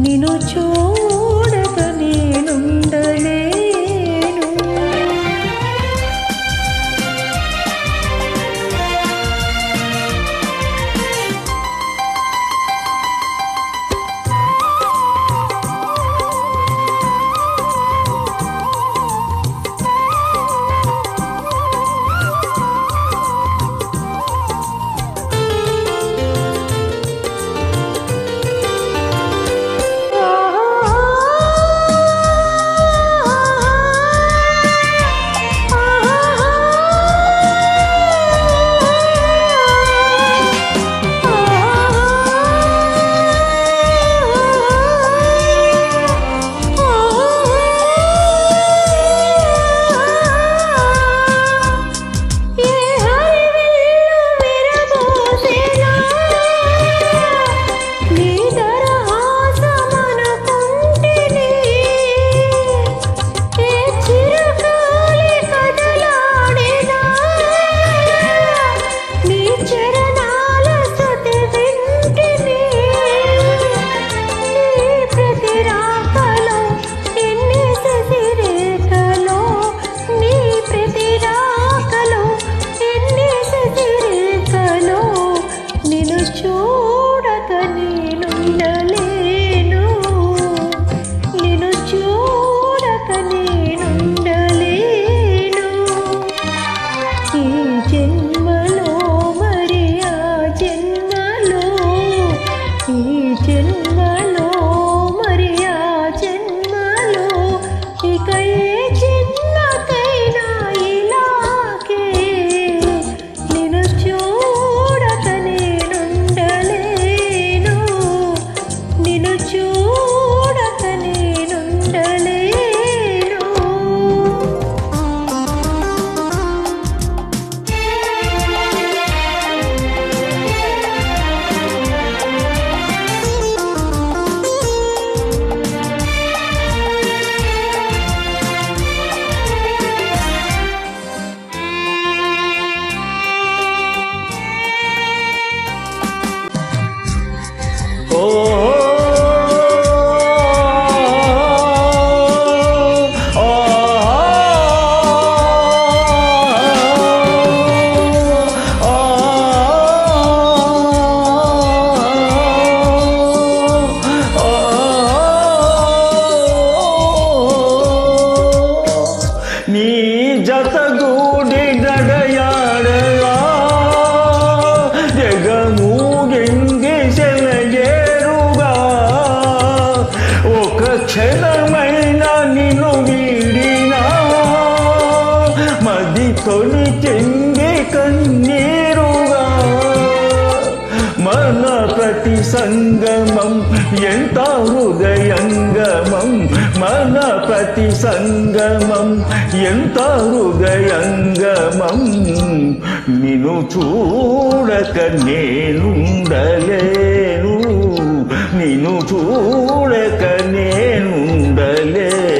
mi noche. you తొలి చెంగే కన్నీరుగా. మన ప్రతి సంగమం ఎంత హృదయంగమం? మన ప్రతి సంగమం ఎంత హృదయంగమం? నిను చూడక నేనుండలేను. నిను చూడక నేనుండలేను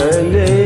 गले